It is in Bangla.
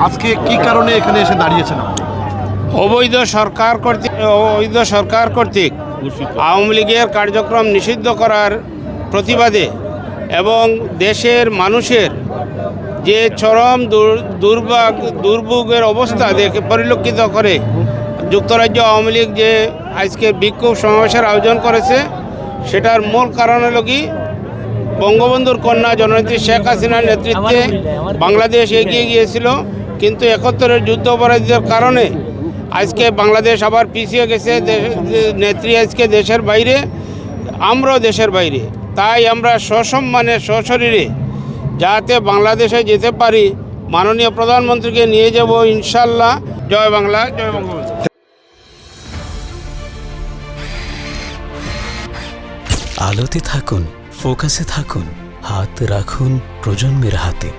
আজকে কি কারণে এখানে এসে দাঁড়িয়েছেন আপনি? অবৈধ সরকার কর্তৃক অবৈধ সরকার কর্তৃক আওয়ামী লীগের কার্যক্রম নিষিদ্ধ করার প্রতিবাদে এবং দেশের মানুষের যে চরম দুর- দুর্ভাগ দুর্ভোগের অবস্থা দেখে পরিলক্ষিত করে যুক্তরাজ্য আওয়ামী লীগ যে আজকে বিক্ষোভ সমাবেশের আয়োজন করেছে সেটার মূল কারণ হলো কি? বঙ্গবন্ধুর কন্যা জননেত্রী শেখ হাসিনার নেতৃত্বে বাংলাদেশ এগিয়ে গিয়েছিল। কিন্তু একাত্তরের যুদ্ধ অপরাধীদের কারণে আজকে বাংলাদেশ আবার পিছিয়ে গেছে নেত্রী আজকে দেশের বাইরে, আমরাও দেশের বাইরে। তাই আমরা সসম্মানে, সশরীরে যাতে বাংলাদেশে যেতে পারি, মাননীয় প্রধানমন্ত্রীকে নিয়ে যাব ইনশাল্লাহ জয় বাংলা, জয় বঙ্গবন্ধু। আলোতে থাকুন, ফোকাসে থাকুন, হাত রাখুন প্রজন্মের হাতে।